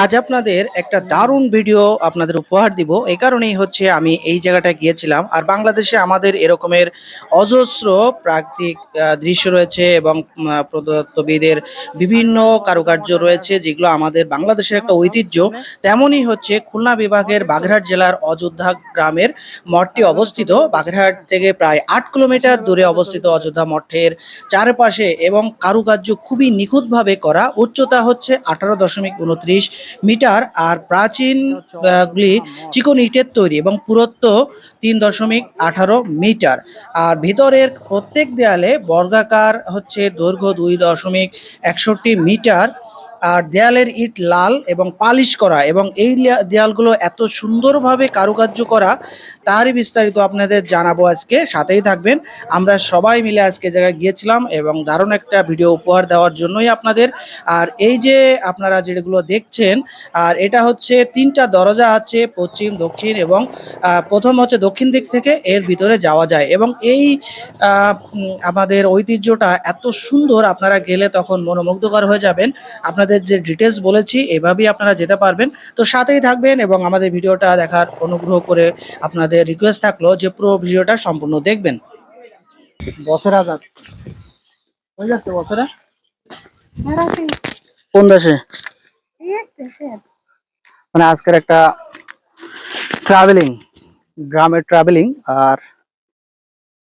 আজ আপনাদের একটা দারুণ ভিডিও আপনাদের উপহার দিব। এই কারণেই হচ্ছে আমি এই জায়গাটা গিয়েছিলাম। আর বাংলাদেশে আমাদের এরকমের অজস্র প্রাকৃতিক দৃশ্য রয়েছে এবং প্রদত্তবিদের বিভিন্ন কারুকার্য রয়েছে যেগুলো আমাদের বাংলাদেশের একটা ঐতিহ্য। তেমনই হচ্ছে খুলনা বিভাগের বাগেরহাট জেলার অযোধ্যা গ্রামের মঠটি অবস্থিত। বাগেরহাট থেকে প্রায় আট কিলোমিটার দূরে অবস্থিত অযোধ্যা মঠের চারপাশে এবং কারুকার্য খুবই নিখুঁতভাবে করা। উচ্চতা হচ্ছে আঠারো দশমিক উনত্রিশ মিটার আর প্রাচীন আহ, গুলি চিকন ইটের তৈরি এবং পুরত্ব তিন দশমিক আঠারো মিটার। আর ভিতরের প্রত্যেক দেয়ালে বর্গাকার হচ্ছে দৈর্ঘ্য দুই দশমিক একষট্টি মিটার। দেয়ালের ইট লাল এবং পালিশ করা এবং এই দেয়ালগুলো এত সুন্দরভাবে কারুকার্য করা, তারই বিস্তারিত আপনাদের জানাব আজকে। সাথেই থাকবেন। আমরা সবাই মিলে আজকে জায়গায় গিয়েছিলাম এবং দারুণ একটা ভিডিও উপহার দেওয়ার জন্যই আপনাদের। আর এই যে আপনারা যেগুলো দেখছেন, আর এটা হচ্ছে তিনটা দরজা আছে পশ্চিম, দক্ষিণ এবং প্রথম হচ্ছে দক্ষিণ দিক থেকে এর ভিতরে যাওয়া যায়। এবং এই আমাদের ঐতিহ্যটা এত সুন্দর, আপনারা গেলে তখন মনোমুগ্ধকর হয়ে যাবেন। আপনাদের যে ডিটেলস বলেছি এভাবেই আপনারা যেতে পারবেন। তো সাথেই থাকবেন এবং আমাদের ভিডিওটা দেখার অনুগ্রহ করে আপনাদের রিকোয়েস্ট থাকল যে পুরো ভিডিওটা সম্পূর্ণ দেখবেন। বছর আজাদ হয়ে যাচ্ছে বছরে কোন দেশে? মানে আজকের একটা ট্রাভেলিং গ্রামের ট্রাভেলিং আর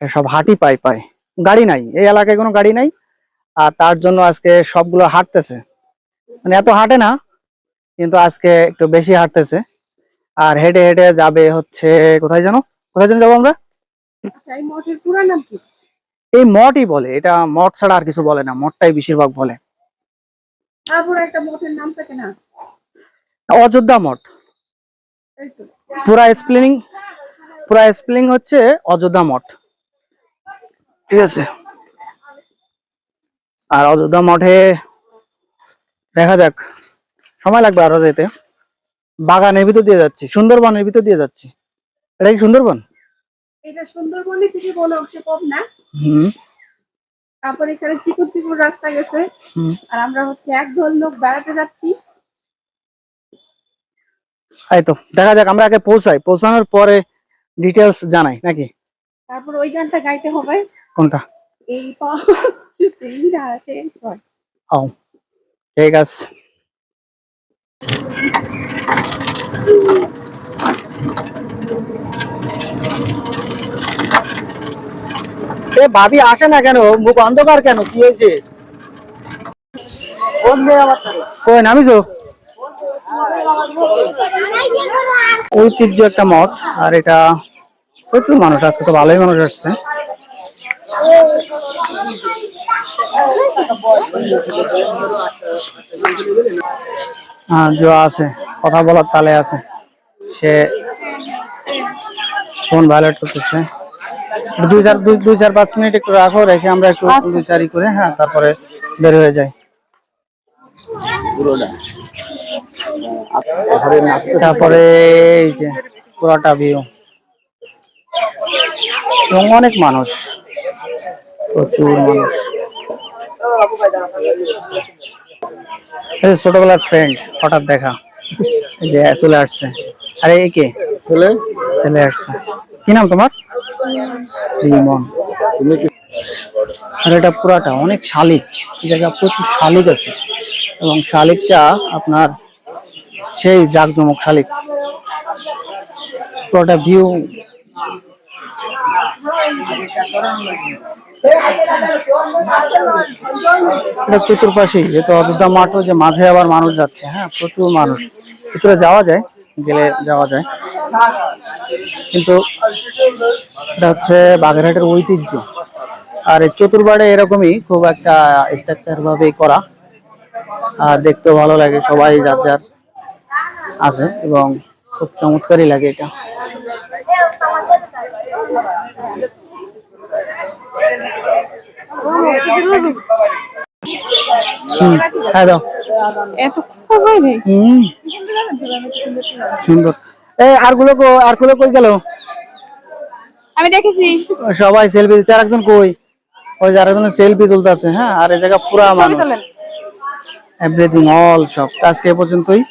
সব হাঁটি পাই পাই গাড়ি নাই এই এলাকায় কোনো গাড়ি নাই। আর তার জন্য আজকে সবগুলো হাঁটতেছে। মানে এত হাঁটে না কিন্তু আজকে একটু বেশি হাঁটতেছে। আর হেঁটে হেঁটে যাবে হচ্ছে কোথায় জানো? কোথায় যেন যাব আমরা? এই মঠই বলে এটা মঠ ছাড়া আর কিছু বলে না মঠটাই বেশিরভাগ বলে। অযোধ্যা মঠ। পুরা স্প্লিনিং পুরা স্প্লিং হচ্ছে অযোধ্যা মঠ। ঠিক আছে। আর অযোধ্যা মঠে দেখা যাক। সময় লাগবে আরও যেতে। বাগানের ভিতর দিয়ে যাচ্ছি সুন্দরবনের ভিতর দিয়ে যাচ্ছি। এটা কি সুন্দরবন? এটা সুন্দরবনে থেকে কোনো অংশে কম না। হুম। তারপর এখানে চিকুর রাস্তা গেছে। হুম। আর আমরা হচ্ছে এক দল লোক বেড়াতে যাচ্ছি। এই তো দেখা যাক আমরা আগে পৌঁছাই। পৌঁছানোর পরে ডিটেলস জানাই নাকি? তারপর ওই গানটা গাইতে হবে। কোনটা? এই পাড়া আছে ও ঠিক আছে। এ ভাবি আসে না কেন? মুখ অন্ধকার কেন? কি হয়েছে? কই নামিছো? ঐতিহ্য একটা মঠ আর এটা প্রচুর মানুষ আজকে তো ভালোই মানুষ আসছে। হ্যাঁ জো আছে কথা বলার তালে আছে। সে ফোন ভায়োলেট করতেছে। দুই চার দুই দুই চার পাঁচ মিনিট একটু রাখো রেখে আমরা একটু দুই চারি করে হ্যাঁ তারপরে বের হয়ে যাই। তারপরে এই যে পুরোটা ভিউ এবং অনেক মানুষ। প্রচুর মানুষ। ছোটবেলার ফ্রেন্ড হঠাৎ দেখা। যে চলে আসছে। আরে এই কে? ছেলে? চলে আসছে। কি নাম তোমার? রিমন। আর এটা পুরাটা অনেক শালিক। জায়গা প্রচুর শালিক আছে। এবং শালিকটা আপনার সেই জাকজমক শালিক। পুরোটা ভিউ এটা চতুর্পাশেই যেহেতু অযোধ্যা মাঠও যে মাঝে আবার মানুষ যাচ্ছে হ্যাঁ প্রচুর মানুষ। ভিতরে যাওয়া যায়, গেলে যাওয়া যায়। কিন্তু এটা হচ্ছে বাগেরহাটের ঐতিহ্য। আর এই চতুর্বারে এরকমই খুব একটা স্ট্রাকচার ভাবে করা। আর দেখতেও ভালো লাগে, সবাই যার যার আছে, এবং খুব চমৎকারই লাগে এটা। হ্যাঁ দাও। সুন্দর। এই আরগুলো আরগুলো কই গেল? আমি দেখেছি। সবাই সেলফি দিচ্ছে। আর একজন কই? ওই যারা একজন সেলফি তুলতেছে হ্যাঁ? আর এই জায়গা পুরা মানুষ। এভরিথিং অল সব। আজকে পর্যন্তই।